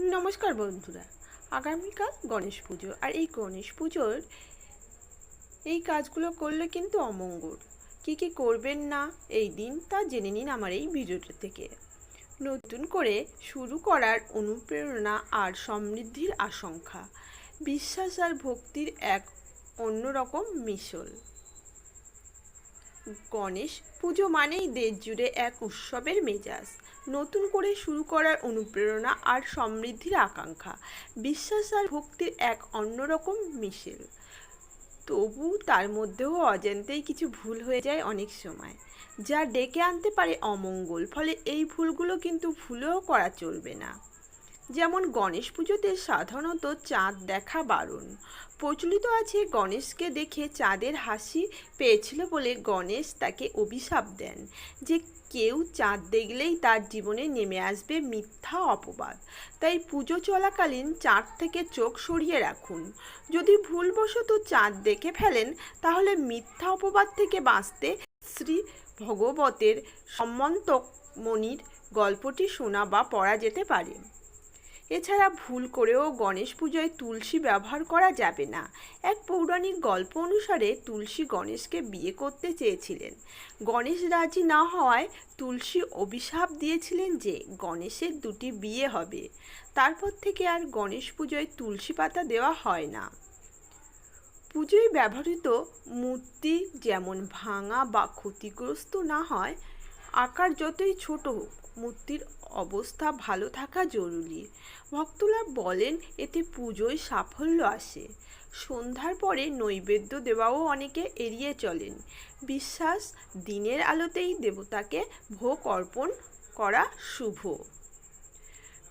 নমস্কার বন্ধুরা, আগামীকাল গণেশ পুজো। আর এই গণেশ পুজোর এই কাজগুলো করলে কিন্তু অমঙ্গল। কি কি করবেন না, এই দিন তা জেনে নিন আমার এই ভিডিওটা থেকে। নতুন করে শুরু করার অনুপ্রেরণা আর সমৃদ্ধির আশঙ্কা। বিশ্বাস আর ভক্তির এক অন্যরকম মিশল। গণেশ পুজো মানেই দেশ জুড়ে এক উৎসবের মেজাজ। নতুন করে শুরু করার অনুপ্রেরণা আর সমৃদ্ধির আকাঙ্ক্ষা। বিশ্বাস আর ভক্তির এক অন্যরকম মিশেল। তবু তার মধ্যেও অজান্তেই কিছু ভুল হয়ে যায় অনেক সময়। যা ডেকে আনতে পারে অমঙ্গল, ফলে এই ভুলগুলো কিন্তু ভুলেও করা চলবে না। যেমন গণেশ পুজোতে সাধারণত চাঁদ দেখা বারণ। প্রচলিত আছে গণেশকে দেখে চাঁদের হাসি পেয়েছিল বলে গণেশ তাকে অভিশাপ দেন যে কেউ চাঁদ দেখলেই তার জীবনে নেমে আসবে মিথ্যা অপবাদ। তাই পুজো চলাকালীন চাঁদ থেকে চোখ সরিয়ে রাখুন। যদি ভুলবশত চাঁদ দেখে ফেলেন, তাহলে মিথ্যা অপবাদ থেকে বাঁচতে শ্রী ভগবতের সম্মন্তক মণির গল্পটি শোনা বা পড়া যেতে পারে। এছাড়া ভুল করেও গণেশ পুজোয় তুলসী ব্যবহার করা যাবে না। এক পৌরাণিক গল্প অনুসারে তুলসী গণেশকে বিয়ে করতে চেয়েছিলেন। গণেশ রাজি না হওয়ায় তুলসী অভিশাপ দিয়েছিলেন যে গণেশের দুটি বিয়ে হবে। তারপর থেকে আর গণেশ পুজোয় তুলসী পাতা দেওয়া হয় না। পুজোয় ব্যবহৃত মূর্তি যেমন ভাঙা বা ক্ষতিগ্রস্ত না হয় আকার যতই ছোট হোক, মূর্তির অবস্থা ভালো থাকা জরুরি। ভক্তরা বলেন, এতে পুজোয় সাফল্য আসে। সন্ধ্যার পরে নৈবেদ্য দেওয়াও অনেকে এড়িয়ে চলেন। বিশ্বাস, দিনের আলোতেই দেবতাকে ভোগ অর্পণ করা শুভ।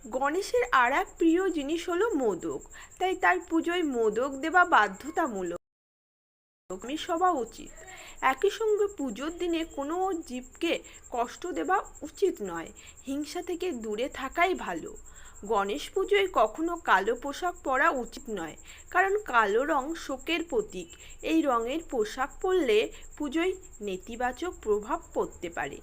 গণেশের আর এক প্রিয় জিনিস হলো মোদক। তাই তার পুজোয় মোদক দেওয়া বাধ্যতামূলক। নিরামিষ সবা উচিত। একই সঙ্গে পুজোর দিনে কোনো জীবকে কষ্ট দেওয়া উচিত নয়, হিংসা থেকে দূরে থাকাই ভালো। গণেশ পুজোয় কখনো কালো পোশাক পরা উচিত নয়, কারণ কালো রং শোকের প্রতীক। এই রঙের পোশাক পরলে পুজোয় নেতিবাচক প্রভাব পড়তে পারে।